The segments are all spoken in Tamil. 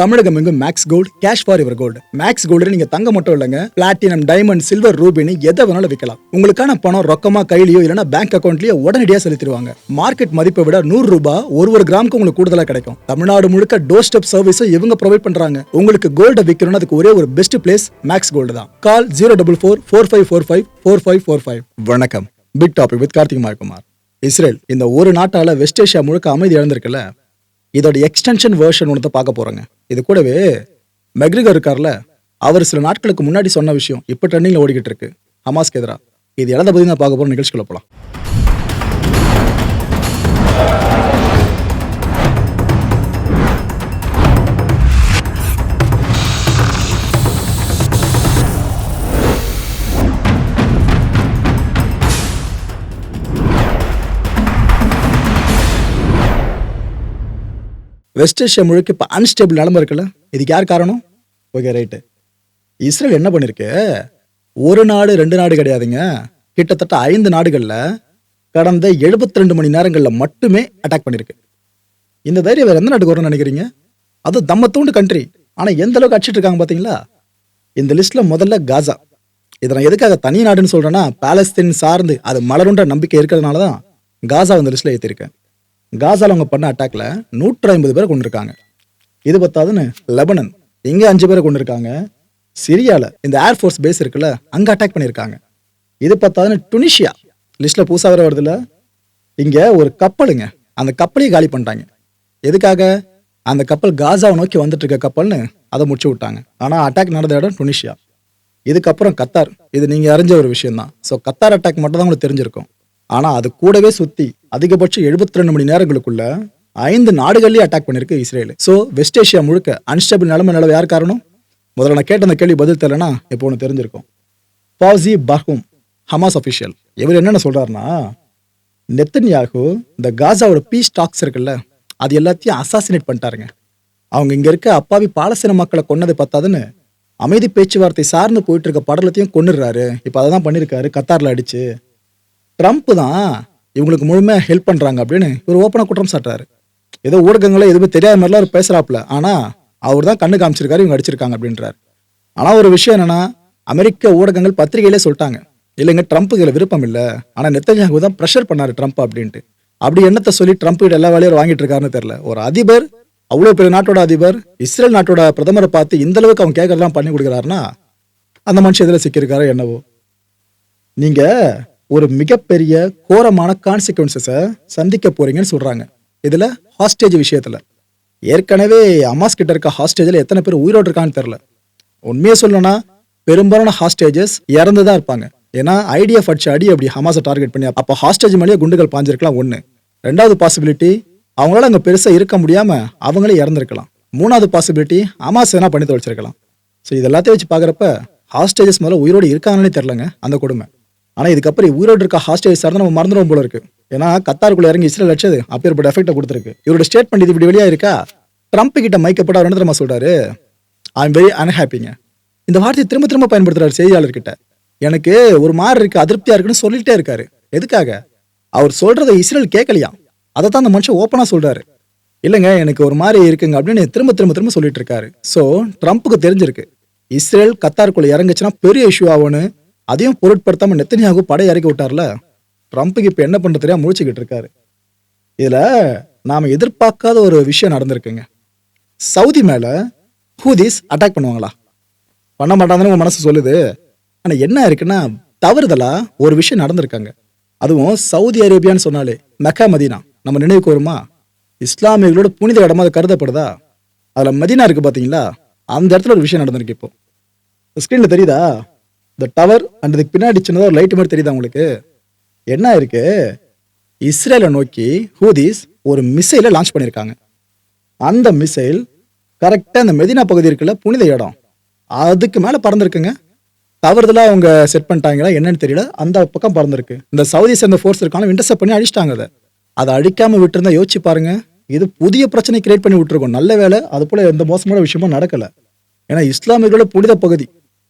தமிழகம் எங்கும் Max gold cash for your gold Max gold நீங்க தங்க மட்டும் இல்லைங்க. பிளாட்டினம் டைமண்ட் சில்வர் ரூபினி எதை வேணாலும் விற்கலாம் உங்களுக்கான பணம் ரொக்கமா கையிலயோ இல்லைன்னா பேங்க் அக்கௌண்ட்லயோ உடனடியாக செலுத்திடுவாங்க. மார்க்கெட் மதிப்பை விட நூறு ரூபாய் ஒரு ஒரு கிராமுக்கு உங்களுக்கு கூடுதலா கிடைக்கும். தமிழ்நாடு முழுக்க டோர் ஸ்டெப் சர்வீஸும் இவங்க ப்ரொவைட் பண்றாங்க. உங்களுக்கு கோல்ட விற்கணும்னு அதுக்கு ஒரே ஒரு பெஸ்ட் பிளேஸ் மேக்ஸ் கோல்டு தான். Call zero double four four five four five four five four five வணக்கம். Big topic with Karthik மார்குமார் Israel இந்த ஒரு நாட்டால வெஸ்ட் ஏஷியா முழுக்க அமைதி இழந்திருக்குல்ல? இதோட எக்ஸ்டென்ஷன் வேர்ஷன் ஒன்று பார்க்க போறோங்க. இது கூடவே மெக்ரிகர் இருக்கார்ல அவர் சில நாட்களுக்கு முன்னாடி சொன்ன விஷயம் இப்போ ட்ரெண்டிங்கில் ஓடிக்கிட்டு இருக்கு. ஹமாஸ்க்கு எதிராக இது எதை பற்றி நான் பார்க்க போகிற நிகழ்ச்சிக்குள்ள போகலாம் வெஸ்ட் ஏஷியா முழுக்க இப்போ அன்ஸ்டேபிள் நிலம இருக்குல்ல? இதுக்கு யார் காரணம்? ஓகே ரைட்டு இஸ்ரேல் என்ன பண்ணிருக்கு? ஒரு நாடு ரெண்டு நாடு கிடையாதுங்க. கிட்டத்தட்ட ஐந்து நாடுகளில் கடந்த 72 ரெண்டு மணி நேரங்களில் மட்டுமே அட்டாக் பண்ணியிருக்கு இந்த தைரியம் வேறு எந்த நாட்டுக்கு வரும்னு நினைக்கிறீங்க? அது தம்மத்தூண்டு கண்ட்ரி ஆனால் எந்த அளவுக்கு அடிச்சிட்டு இருக்காங்க பார்த்தீங்களா இந்த லிஸ்ட்டில் முதல்ல காசா. இதை நான் எதுக்காக தனி நாடுன்னு சொல்கிறேன்னா பாலஸ்தீன் சார்ந்து அது மலருன்ற நம்பிக்கை இருக்கிறதுனால தான் காசா இந்த லிஸ்ட்டில் ஏற்றிருக்கேன் காசால அவங்க பண்ண அட்டாக்ல நூற்றி ஐம்பது பேரை கொண்டிருக்காங்க இது பத்தாதுன்னு லெபனன். இங்க அஞ்சு பேரை கொண்டிருக்காங்க சிரியால இந்த ஏர்ஃபோர்ஸ் பேஸ் இருக்குல்ல அங்க அட்டாக் பண்ணியிருக்காங்க இது பத்தாதுன்னு டுனிஷியா லிஸ்ட்ல புதுசாக வேற வருதுல்ல. இங்க ஒரு கப்பலுங்க. அந்த கப்பலையும் காலி பண்ணிட்டாங்க. எதுக்காக? அந்த கப்பல் காசாவை நோக்கி வந்துட்டு இருக்க கப்பல்னு அதை முடிச்சு விட்டாங்க. ஆனால் அட்டாக் நடந்த இடம் டுனிஷியா இதுக்கப்புறம் கத்தார். இது நீங்கள் அறிஞ்ச ஒரு விஷயம் தான் ஸோ கத்தார் அட்டாக் மட்டும் தான் உங்களுக்கு தெரிஞ்சிருக்கும். ஆனா அது கூடவே சுத்தி அதிகபட்சம் 72 ரெண்டு மணி நேரங்களுக்குள்ள ஐந்து நாடுகள்லயே அட்டாக் பண்ணிருக்கு இஸ்ரேல். ஸோ வெஸ்ட் ஏஷியா முழுக்க அன்ஸ்டபிள் நிலைமை நிலவு யார் காரணம்? முதல்ல நான் கேட்ட அந்த கேள்வி பதில் தெரியலனா இப்போ ஒன்று தெரிஞ்சிருக்கும். ஃபாசி பஹூம் ஹமாஸ் அஃபிஷியல் இவர் என்னென்ன சொல்றாருன்னா நெத்தன்யாகு இந்த காசாவோட பீஸ் டாக்ஸ் இருக்குல்ல அது எல்லாத்தையும் அசாசினேட் பண்ணிட்டாருங்க. அவங்க இங்க இருக்க அப்பாவி பாலஸ்தீன மக்களை கொன்னது பத்தாதுன்னு அமைதி பேச்சுவார்த்தை சார்ந்து போயிட்டு இருக்க படலத்தையும் கொன்னுடுறாரு. இப்போ அதை தான் பண்ணியிருக்காரு கத்தாரில் அடிச்சு. ட்ரம்ப் தான் இவங்களுக்கு முழுமையாக ஹெல்ப் பண்ணுறாங்க அப்படின்னு இவர் ஓப்பனாக குற்றம் சாட்டுறாரு. ஏதோ ஊடகங்களே எதுவுமே தெரியாத மாதிரிலாம் அவர் பேசுகிறாப்புல ஆனால் அவர் தான் கண்ணு காமிச்சிருக்காரு இவங்க அடிச்சிருக்காங்க அப்படின்றாரு. ஆனால் ஒரு விஷயம் என்னன்னா அமெரிக்க ஊடகங்கள் பத்திரிகையிலே சொல்லிட்டாங்க. இல்லைங்க ட்ரம்ப்புக்கு இதில் விருப்பம் இல்லை. ஆனால் நெத்தன்யாகு தான் ப்ரெஷர் பண்ணாரு ட்ரம்ப் அப்படின்ட்டு. அப்படி என்னத்தை சொல்லி ட்ரம்ப் கிட்ட எல்லா வேலையும் வாங்கிட்டு இருக்காருன்னு தெரில ஒரு அதிபர் அவ்வளோ பெரிய நாட்டோட அதிபர் இஸ்ரேல் நாட்டோட பிரதமரை பார்த்து இந்த அளவுக்கு அவன் கேட்கறதெல்லாம் பண்ணி கொடுக்குறாருன்னா அந்த மனுஷன் எதில் சிக்கியிருக்காரோ என்னவோ. நீங்கள் ஒரு மிகப்பெரிய கோரமான கான்சிக்வன்சஸை சந்திக்க போறீங்கன்னு சொல்றாங்க. இதுல ஹாஸ்டேஜ் விஷயத்துல. ஏற்கனவே அமாஸ் கிட்ட இருக்க ஹாஸ்டேஜில் எத்தனை பேர் உயிரோடு இருக்கான்னு தெரில உண்மையை சொல்லணும்னா பெரும்பாலான ஹாஸ்டேஜஸ் இறந்து தான் இருப்பாங்க. ஏன்னா ஐடிஎஃப் அடிச்சு அடி அப்படி ஹமாஸை டார்கெட் பண்ணி அப்போ ஹாஸ்டேஜ் மேலேயே குண்டுகள் பாஞ்சிருக்கலாம் ஒன்று ரெண்டாவது பாசிபிலிட்டி அவங்களால அங்கே பெருசாக இருக்க முடியாமல் அவங்களே இறந்துருக்கலாம். மூணாவது பாசிபிலிட்டி ஹமாஸ் எதனா பண்ணி தொலைச்சிருக்கலாம். ஸோ இது எல்லாத்தையும் வச்சு பார்க்குறப்ப ஹாஸ்டேஜஸ் முதல்ல உயிரோடு இருக்காங்கன்னே தெரிலங்க அந்த கொடுமை. ஆனால் இதுக்கப்புறம் உயிரோடு இருக்க ஹாஸ்டேஜ் சார் நம்ம மறந்துடும் போல இருக்கு. ஏன்னா கத்தாருக்குள்ள இறங்கி இஸ்ரேல் அடிச்சது அப்பேற்பட்ட எஃபெக்டை கொடுத்துருக்கு. இவரோட ஸ்டேட்மெண்ட் இது இப்படி வெளியாக இருக்கா? ட்ரம்ப் கிட்ட மைக்கப்பட்ட அவர் என்ன தெரியுமா சொல்றாரு? ஐ எம் வெரி அன்ஹாப்பிங்க இந்த வார்த்தையை திரும்ப திரும்ப பயன்படுத்துறாரு செய்தியாளர்கிட்ட. எனக்கு ஒரு மாதிரி இருக்கு அதிருப்தியா இருக்குன்னு சொல்லிட்டே இருக்காரு. எதுக்காக? அவர் சொல்றதை இஸ்ரேல் கேட்கலையா? அதை தான் அந்த மனுஷன் ஓப்பனா சொல்றாரு. இல்லைங்க எனக்கு ஒரு மாதிரி இருக்குங்க அப்படின்னு திரும்ப திரும்ப திரும்ப சொல்லிட்டு இருக்காரு. ஸோ ட்ரம்ப்புக்கு தெரிஞ்சிருக்கு. இஸ்ரேல் கத்தாருக்குள்ள இறங்குச்சுன்னா பெரிய இஷ்யூ ஆகும்னு அதையும் பொருட்படுத்தாம நெத்தனியாகு படை இறக்கி விட்டார்ல? ட்ரம்ப்புக்கு இப்போ என்ன பண்றது தெரியாம முழிச்சுக்கிட்டு இருக்காரு. இதுல நாம எதிர்பார்க்காத ஒரு விஷயம் நடந்திருக்குங்க. சவுதி மேல ஹூதிஸ் அட்டாக் பண்ணுவாங்களா? பண்ண மாட்டாங்கன்னு உங்க மனசு சொல்லுது. ஆனா என்ன இருக்குன்னா தவறுதலா ஒரு விஷயம் நடந்திருக்காங்க. அதுவும் சவுதி அரேபியான்னு சொன்னாலே மெக்கா மதீனா நம்ம நினைவு கூறுமா? இஸ்லாமியர்களோட புனித இடமா அது கருதப்படுதா? அதுல மதீனா இருக்கு பாத்தீங்களா? அந்த இடத்துல ஒரு விஷயம் நடந்திருக்கு இப்போ. ஸ்க்ரீனில் தெரியுதா? இந்த டவர் அண்ட் இதுக்கு பின்னாடி சின்னதாக ஒரு லைட் மாதிரி தெரியுதா உங்களுக்கு? என்ன இருக்கு? இஸ்ரேலை நோக்கி ஹூதிஸ் ஒரு மிசைலை லான்ச் பண்ணியிருக்காங்க. அந்த மிசைல் கரெக்டாக அந்த மெதினா பகுதி இருக்குல்ல புனித இடம். அதுக்கு மேலே பறந்துருக்குங்க. தவறுதலாக அவங்க செட் பண்ணிட்டாங்களா என்னன்னு தெரியல. அந்த பக்கம் பறந்துருக்கு. இந்த சவுதி சேர்ந்த ஃபோர்ஸ் இருக்காங்க இன்டர்செப்ட் பண்ணி அடிச்சிட்டாங்க அதை. அதை அடிக்காம விட்டுருந்தா யோசிச்சு பாருங்க. இது புதிய பிரச்சனை கிரியேட் பண்ணி விட்டுருக்கோம். நல்ல வேலை அது போல எந்த மோசமான விஷயமும் நடக்கலை. ஏன்னா இஸ்லாமியர்களோட புனித பகுதி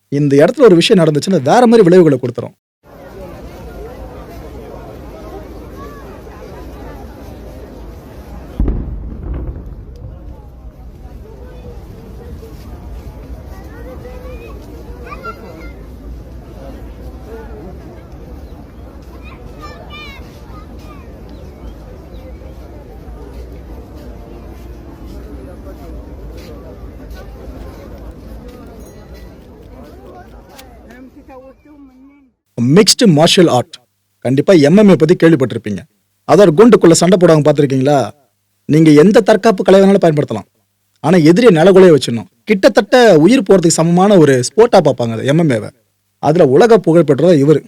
இந்த இடத்துல ஒரு விஷயம் நடந்துச்சுன்னா வேற மாதிரி விளைவுகளை கொடுத்துரும். மிக்ஸ்டு மார்ஷியல் ஆர்ட் கண்டிப்பாக எம்எம்ஏ பற்றி கேள்விப்பட்டிருப்பீங்க. அதாவது குண்டுக்குள்ளே சண்டை போடுவாங்க பார்த்துருக்கீங்களா? நீங்கள் எந்த தற்காப்பு கலை வேணாலும் பயன்படுத்தலாம் ஆனால் எதிரியை நிலகுலைய வச்சிடணும். கிட்டத்தட்ட உயிர் போகிறதுக்கு சமமான ஒரு ஸ்போர்ட்டாக பார்ப்பாங்க அது எம்எம்ஏவை அதில் உலக புகழ்பெற்றதாக இவர்.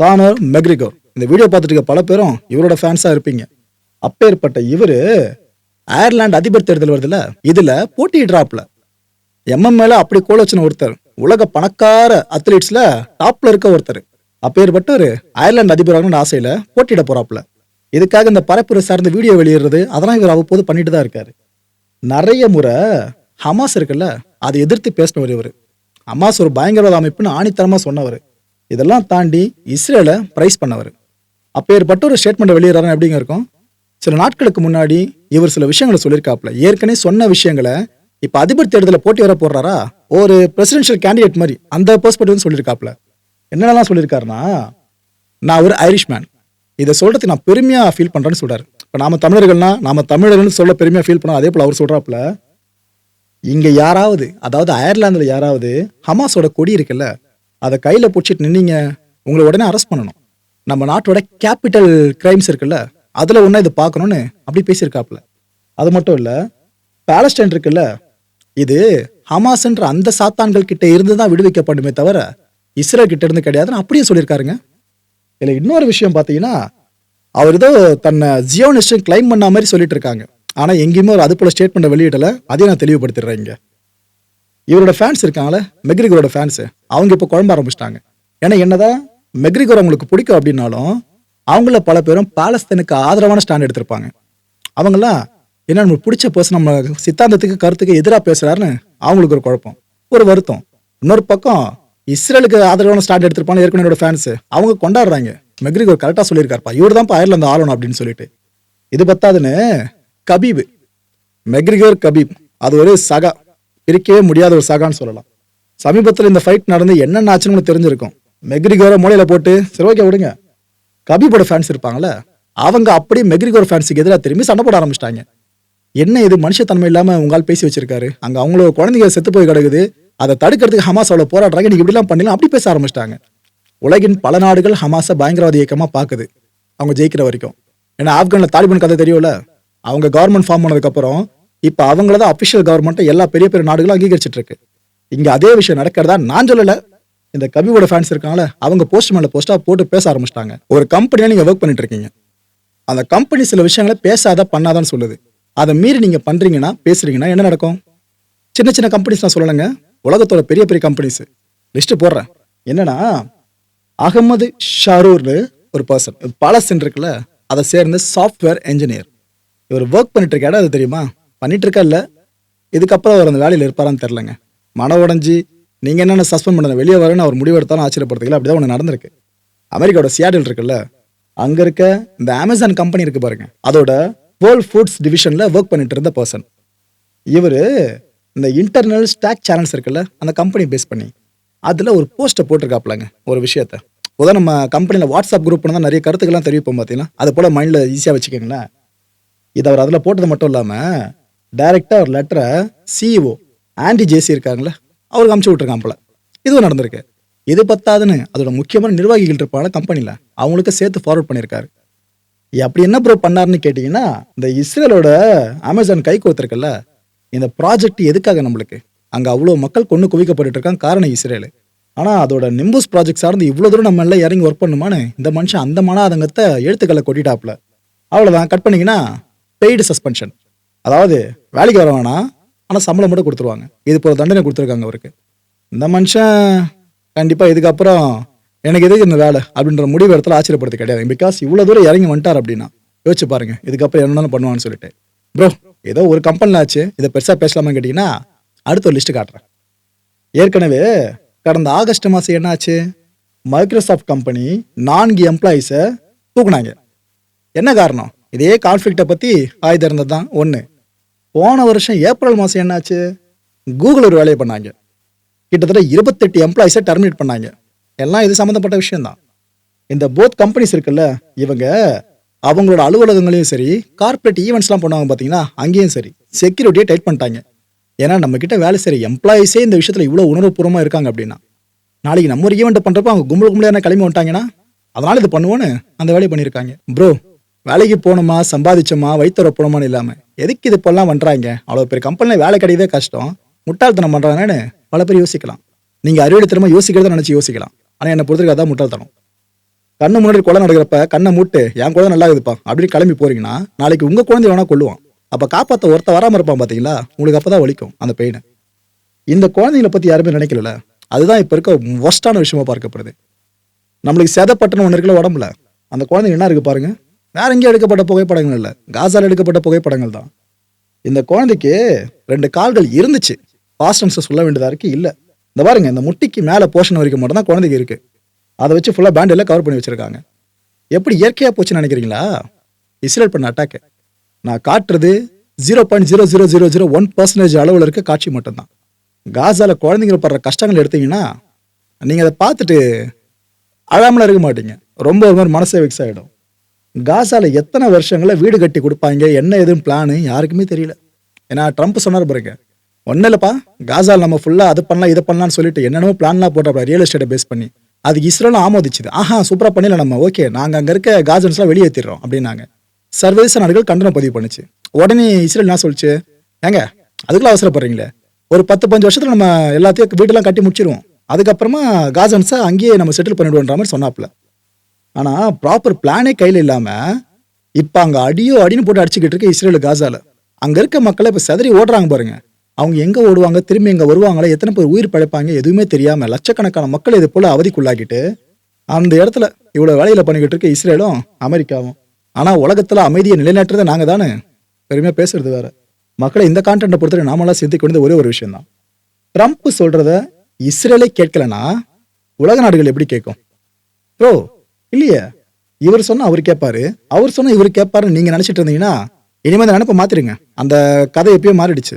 கானர் மெக்ரிகோர் இந்த வீடியோ பார்த்துட்டு இருக்க பல பேரும் இவரோட ஃபேன்ஸாக இருப்பீங்க. அப்பேற்பட்ட இவர் அயர்லாந்து அதிபர் தேர்தல் வருதில் இதில் போட்டி ட்ராப்பில் எம்எம்ஏல அப்படி கோல ஒருத்தர் உலக பணக்கார அத்லீட்ஸில் டாப்பில் இருக்க ஒருத்தர். அப்பேற்பட்டவர் அயர்லாந்து அதிபராகணும்னு ஆசையில போட்டியிட போறாப்புல. இதுக்காக இந்த பரப்புரை சார்ந்த வீடியோ வெளியிடுறது அதெல்லாம் இவர் அவ்வப்போது பண்ணிட்டு தான் இருக்காரு. நிறைய முறை ஹமாஸ் இருக்குல்ல அதை எதிர்த்து பேசினவர் இவர். ஹமாஸ் ஒரு பயங்கரவாத அமைப்புன்னு ஆணித்தரமா சொன்னவர். இதெல்லாம் தாண்டி இஸ்ரேலை பிரைஸ் பண்ணவர். அப்பேற்பட்ட ஒரு ஸ்டேட்மெண்ட் வெளியிடறாரு எப்படிங்க இருக்கும்? சில நாட்களுக்கு முன்னாடி இவர் சில விஷயங்களை சொல்லியிருக்காப்ல ஏற்கனவே சொன்ன விஷயங்களை இப்போ அதிபர் தேர்தலில் போட்டி வர போடுறாரா? ஒரு பிரசிடென்ஷியல் கேண்டிடேட் மாதிரி அந்த பெர்ஸ்பெக்டிவ் சொல்லியிருக்காப்ல என்னென்னலாம் சொல்லியிருக்காருன்னா நான் ஒரு ஐரிஷ் மேன் இதை சொல்றதுக்கு நான் பெருமையாக ஃபீல் பண்ணுறேன்னு சொல்கிறார் இப்போ நாம தமிழர்கள்னா நாம் தமிழர்கள்னு சொல்ல பெருமையாக ஃபீல் பண்ணோம் அதே போல் அவர் சொல்கிறாப்புல இங்கே யாராவது அதாவது அயர்லாந்தில் யாராவது ஹமாஸோட கொடி இருக்குல்ல அதை கையில் பிடிச்சிட்டு நின்னீங்க உங்களை உடனே அரெஸ்ட் பண்ணணும். நம்ம நாட்டோட கேபிட்டல் கிரைம்ஸ் இருக்குல்ல அதில் ஒன்றா இது பார்க்கணும்னு அப்படி பேசியிருக்காப்புல. அது மட்டும் இல்லை பேலஸ்டைன் இருக்குல்ல இது ஹமாஸ்ன்ற அந்த சாத்தான்கள் கிட்ட இருந்து தான் விடுவிக்கப்படுமே தவிர இஸ்ரேல் கிட்ட இருந்து கிடையாதுன்னு அப்படியே சொல்லியிருக்காருங்க. இதில் இன்னொரு விஷயம் பார்த்தீங்கன்னா அவர் ஏதோ தன்னை ஜியோனிஸ்ட் கிளைம் பண்ண மாதிரி சொல்லிட்டு இருக்காங்க. ஆனா எங்கேயுமே ஒரு அது போல ஸ்டேட்மெண்ட் வெளியிடல. அதையும் நான் தெளிவுபடுத்திடுறேன் இங்க. இவரோட ஃபேன்ஸ் இருக்காங்களே மெக்ரிகரோட ஃபேன்ஸ் அவங்க இப்போ குழம்ப ஆரம்பிச்சிட்டாங்க. ஏன்னா என்னதான் மெக்ரிகர் அவங்களுக்கு பிடிக்கும் அப்படின்னாலும் அவங்கள பல பேரும் பாலஸ்தீனுக்கு ஆதரவான ஸ்டாண்ட் எடுத்திருப்பாங்க. அவங்களாம் என்ன நம்மளுக்கு பிடிச்ச பர்சன் நம்ம சித்தாந்தத்துக்கு கருத்துக்கு எதிராக பேசுறாருன்னு அவங்களுக்கு ஒரு குழப்பம் ஒரு வருத்தம். இன்னொரு பக்கம் இஸ்ரேலுக்கு ஆதரவான ஸ்டாண்ட் எடுத்திருப்பாங்க ஏற்கனவே என்னோட ஃபேன்ஸ் அவங்க கொண்டாடுறாங்க. மெக்ரிகர் கரெக்டாக சொல்லியிருக்காருப்பா. இவர் தான் அயர்லாந்து ஆளணும் அப்படின்னு சொல்லிட்டு. இது பத்தாதுன்னு கபீப். McGregor Khabib. அது ஒரு சகா. பிரிக்கவே முடியாத ஒரு சகான்னு சொல்லலாம். சமீபத்தில் இந்த ஃபைட் நடந்து என்னென்ன ஆச்சுன்னு தெரிஞ்சிருக்கும். மெக்ரிகோரை மூலையில் போட்டு சரி ஓகே விடுங்க. கபீபோட ஃபேன்ஸ் இருப்பாங்கள அவங்க அப்படியே மெக்ரிகோர் ஃபேன்ஸுக்கு எதிராக திரும்பி சண்டை போட ஆரம்பிச்சிட்டாங்க. என்ன இது மனுஷத்தன்மை இல்லாமல் உங்களால் பேசி வச்சிருக்காரு. அங்கே அவங்களோட குழந்தைங்க செத்து போய் கிடக்குது. அதை தடுக்கிறதுக்கு ஹமாஸ் அவ்வளோ போராடுறாங்க. நீங்கள் இப்படிலாம் பண்ணலாம் அப்படி பேச ஆரம்பிச்சிட்டாங்க. உலகின் பல நாடுகள் ஹமாஸை பயங்கரவாத இயக்கமா பாக்குது. அவங்க ஜெயிக்கிற வரைக்கும். ஏன்னா ஆப்கான்ல தாலிபான் கதை தெரியும்ல? அவங்க கவர்மெண்ட் ஃபார்ம் பண்ணதுக்கு அப்புறம் இப்ப அவங்கள தான் அபிஷியல் கவர்மெண்ட்டை எல்லா பெரிய பெரிய நாடுகளும் அங்கீகரிச்சிட்டு இருக்கு இங்க அதே விஷயம் நடக்கிறதா நான் சொல்லல. இந்த கவியோட ஃபேன்ஸ் இருக்காங்களே அவங்க போஸ்ட் மேல போஸ்டா போட்டு பேச ஆரம்பிச்சிட்டாங்க. ஒரு கம்பெனியா நீங்க ஒர்க் பண்ணிட்டு இருக்கீங்க. அந்த கம்பெனி சில விஷயங்களை பேசாத பண்ணாதான்னு சொல்லுது. அதை மீறி நீங்க பண்றீங்கன்னா பேசுறீங்கன்னா என்ன நடக்கும்? சின்ன சின்ன கம்பெனிஸ் நான் சொல்லலைங்க உலகத்தோட பெரிய பெரிய கம்பெனிஸ் லிஸ்ட் போடுறேன். என்னன்னா அகமது ஷாரூர்னு ஒரு பர்சன் பாலஸ்தீன் இருக்குல்ல அதை சேர்ந்த சாஃப்ட்வேர் என்ஜினியர் இவர் ஒர்க் பண்ணிட்டு இருக்காடா அது தெரியுமா? பண்ணிட்டு இருக்கா இல்லை. இதுக்கப்புறம் அவர் அந்த வேலையில் இருப்பாரான்னு தெரிலங்க மன உடஞ்சி நீங்க என்னென்ன சஸ்பெண்ட் பண்ண வெளியே வரேன்னு அவர் முடிவெடுத்தாலும் ஆச்சரியப்படுறதுல அப்படிதான் ஒன்று நடந்திருக்கு. அமெரிக்காவோட சியாடில் இருக்குல்ல அங்க இருக்க இந்த அமேசான் கம்பெனி இருக்கு பாருங்க. அதோட வேர்ல்ட் ஃபுட்ஸ் டிவிஷன்ல ஒர்க் பண்ணிட்டு இருந்த பர்சன் இவரு இந்த இன்டர்னல் ஸ்டாக் சேனல்ஸ் இருக்குல்ல அந்த கம்பெனி பேஸ் பண்ணி அதில் ஒரு போஸ்ட்டை போட்டிருக்காப்லங்க ஒரு விஷயத்த. உதவ நம்ம கம்பெனியில் வாட்ஸ்அப் குரூப் தான் நிறைய கருத்துக்கள்லாம் தெரிவிப்போம் பார்த்தீங்கன்னா அது போல் மைண்டில் ஈஸியாக வச்சுக்கோங்களேன். இது அவர் அதில் போட்டது மட்டும் இல்லாமல் டைரெக்டாக ஒரு லெட்டரை சிஇஓ ஆண்டி ஜேசி இருக்காங்களே அவருக்கு அமுச்சு விட்ருக்கான் போல இதுவும் நடந்திருக்கு. இது பத்தாதுன்னு அதோட முக்கியமான நிர்வாகிகள் இருப்பாங்க கம்பெனியில் அவங்களுக்கு சேர்த்து ஃபார்வர்ட் பண்ணியிருக்காரு. அப்படி என்ன ப்ரோ பண்ணாருன்னு கேட்டிங்கன்னா இந்த இஸ்ரேலோட அமேசான் கை கோத்திருக்குல்ல இந்த ப்ராஜெக்ட் எதுக்காக நம்மளுக்கு? அங்கே அவ்வளோ மக்கள் கொண்டு குவிக்கப்பட்டு இருக்காங்க காரணம் இஸ்ரேலு. ஆனால் அதோட நிம்பூஸ் ப்ராஜெக்ட் சார்ந்து இவ்வளோ தூரம் நம்ம எல்லாம் இறங்கி ஒர்க் பண்ணுமான்னு இந்த மனுஷன் அந்த மனாதங்கத்தை எழுத்துக்களை கொட்டிட்டாப்ல அவ்வளோதான் கட் பண்ணிங்கன்னா பெய்டு சஸ்பென்ஷன் அதாவது வேலைக்கு வர வேணாம் ஆனால் சம்பளம் மட்டும் கொடுத்துருவாங்க. இது போல தண்டனை கொடுத்துருக்காங்க அவருக்கு. இந்த மனுஷன் கண்டிப்பாக இதுக்கப்புறம் எனக்கு எதுக்கு இந்த வேலை அப்படின்ற முடிவு இடத்துல ஆச்சரியப்படுறது கிடையாது. பிகாஸ் இவ்வளோ தூரம் இறங்கி வந்துட்டார் அப்படின்னா யோசிச்சு பாருங்க. இதுக்கப்புறம் என்னென்ன பண்ணுவான்னு சொல்லிட்டு. ப்ரோ ஏதோ ஒரு கம்பெனியில் ஆச்சு இதை பெருசாக பேசலாமான்னு கேட்டிங்கன்னா அடுத்த ஒரு லிஸ்ட்டு காட்டுறேன். ஏற்கனவே கடந்த ஆகஸ்ட் மாதம் என்னாச்சு? மைக்ரோசாஃப்ட் கம்பெனி நான்கு எம்ப்ளாயீஸை தூக்குனாங்க. என்ன காரணம்? இதே கான்ஃப்ளிக்டை பற்றி ஆயுதம் இருந்தது தான் ஒன்று போன வருஷம் ஏப்ரல் மாதம் என்னாச்சு? கூகுள் ஒரு வேலையை பண்ணாங்க. கிட்டத்தட்ட இருபத்தெட்டு எம்ப்ளாயிஸை டெர்மினேட் பண்ணாங்க. எல்லாம் இது சம்மந்தப்பட்ட விஷயம்தான். இந்த போத் கம்பெனிஸ் இருக்குல்ல இவங்க அவங்களோட அலுவலகங்களையும் சரி கார்பரேட் ஈவெண்ட்ஸ்லாம் பண்ணுவாங்க பார்த்தீங்கன்னா அங்கேயும் சரி செக்யூரிட்டியை டைட் பண்ணிட்டாங்க. ஏன்னா நம்மக்கிட்ட வேலை செய்கிற எம்ப்ளாயிஸே இந்த விஷயத்தில் இவ்வளோ உணர்வுபூர்வமாக இருக்காங்க அப்படின்னா நாளைக்கு நம்ம ஒரு ஈவெண்ட்டை பண்ணுறப்போ அவங்க கும்பல் கும்பலையான கிளம்பி வந்துட்டாங்கன்னா அதனால் இது பண்ணுவோன்னு அந்த வேலையை பண்ணியிருக்காங்க. ப்ரோ வேலைக்கு போகணுமா சம்பாதிச்சோமா வைத்தர போனோமான்னு இல்லாமல் எதுக்கு இது இப்போல்லாம் பண்ணுறாங்க அவ்வளோ பெரிய கம்பெனியில் வேலை கிடையவே கஷ்டம். முட்டாள்தனம் பண்ணுறாங்கன்னு பல பேர் யோசிக்கலாம். நீங்கள் அறிவுறுத்தனமாக யோசிக்கிறத நினச்சி யோசிக்கலாம். ஆனால் என்னை பொறுத்தவரைக்கும் அதான் முட்டாள்தனம். கண்ணு முன்னாடி கொலை நடக்கிறப்ப கண்ணை மூட்டு என் குழந்தை நல்லா இருக்குதுப்பா அப்படின்னு கிளம்பி போறீங்கன்னா நாளைக்கு உங்க குழந்தை வேணா கொள்ளுவான் அப்ப காப்பாத்த ஒருத்த வராம இருப்பான் பாத்தீங்களா? உங்களுக்கு அப்பதான் வலிக்கும் அந்த பெயினை இந்த குழந்தைங்களை பத்தி யாருமே நினைக்கல அதுதான் இப்ப இருக்க ஒஸ்டான விஷயமா பார்க்கப்படுது. நம்மளுக்கு சேதப்பட்டன ஒன்று இருக்குல்ல உடம்புல. அந்த குழந்தைங்க என்ன இருக்கு பாருங்க. வேற எங்கேயும் எடுக்கப்பட்ட புகைப்படங்கள் இல்லை. காசால எடுக்கப்பட்ட புகைப்படங்கள் தான். இந்த குழந்தைக்கு ரெண்டு கால்கள் இருந்துச்சு. பாஸ்டன்ஸை சொல்ல வேண்டியதா இருக்கு? இல்ல. இந்த பாருங்க இந்த முட்டிக்கு மேல போர்ஷன் வரைக்கும் மட்டும் தான் குழந்தைக்கு இருக்கு. அதை வச்சு ஃபுல்லாக பேண்ட் எல்லாம் கவர் பண்ணி வச்சுருக்காங்க. எப்படி இயற்கையாக போச்சுன்னு நினைக்கிறீங்களா? இஸ்ரேல் பண்ண அட்டாக்கு நான் காட்டுறது zero point zero zero zero zero one percentage அளவில் இருக்க காட்சி மட்டும்தான். காசாவில் குழந்தைங்க படுற கஷ்டங்கள் எடுத்தீங்கன்னா நீங்கள் அதை பார்த்துட்டு அழாமலாம் இருக்க மாட்டீங்க. ரொம்ப ஒரு மாதிரி மனசை ஃபிக்ஸ் ஆகிடும் காசாவில் எத்தனை வருஷங்களில் வீடு கட்டி கொடுப்பாங்க என்ன எதுவும் பிளானு யாருக்குமே தெரியல. ஏன்னா ட்ரம்ப் சொன்னார் பாருங்க ஒன்றும் இல்லைப்பா காசாவில் நம்ம ஃபுல்லாக அது பண்ணலாம் இதை பண்ணலாம்னு சொல்லிட்டு என்னென்னமோ பிளான்லாம் போட்டப்பா ரியல் எஸ்டேட்டை பேஸ் பண்ணி. அதுக்கு இஸ்ரேலும் ஆமோதிச்சுது. ஆஹா சூப்பராக பண்ணிடலாம் நம்ம ஓகே நாங்கள் அங்கே இருக்க காஜன்ஸ்லாம் வெளியேற்றிடுறோம் அப்படின்னாங்க. சர்வதேச நாடுகள் கண்டனம் பதிவு பண்ணுச்சு. உடனே இஸ்ரேல் என்ன சொல்லிச்சு? ஏங்க அதுக்குலாம் அவசரப்படுறீங்களே? ஒரு பத்து பஞ்சு வருஷத்தில் நம்ம எல்லாத்தையும் வீட்டெல்லாம் கட்டி முடிச்சிருவோம். அதுக்கப்புறமா காசன்ஸை அங்கேயே நம்ம செட்டில் பண்ணிடுவோன்ற மாதிரி சொன்னாப்புல. ஆனால் ப்ராப்பர் பிளானே கையில் இல்லாமல் இப்போ அங்கே அடியோ அடின்னு போட்டு அடிச்சுக்கிட்டு இருக்கு இஸ்ரேல் காசால அங்கே இருக்க மக்களை இப்போ செதறி ஓடுறாங்க பாருங்கள் அவங்க எங்கே ஓடுவாங்க திரும்பி எங்கே வருவாங்களா எத்தனை பேர் உயிர் பழைப்பாங்க எதுவுமே தெரியாமல் லட்சக்கணக்கான மக்கள் இது போல் அவதிக்குள்ளாக்கிட்டு அந்த இடத்துல இவ்வளோ வேலையில் பண்ணிக்கிட்டு இருக்க இஸ்ரேலும் அமெரிக்காவும். ஆனால் உலகத்தில் அமைதியை நிலைநாட்டுறது நாங்கள் தானே? பெருமையாக பேசுறது வேற. மக்களை இந்த கான்டென்ட்டை பொறுத்தவரை நாமெல்லாம் சிந்திக்க வேண்டியது ஒரே ஒரு விஷயந்தான் ட்ரம்ப் சொல்கிறத இஸ்ரேலே கேட்கலன்னா உலக நாடுகள் எப்படி கேட்கும்? ப்ரோ இல்லையே? இவர் சொன்னா அவர் கேட்பாரு. அவர் சொன்னா இவர் கேட்பாருன்னு நீங்கள் நினச்சிட்டு இருந்தீங்கன்னா இனிமேல் அந்த நினப்பை மாற்றிடுங்க அந்த கதை எப்பயோ மாறிடுச்சு.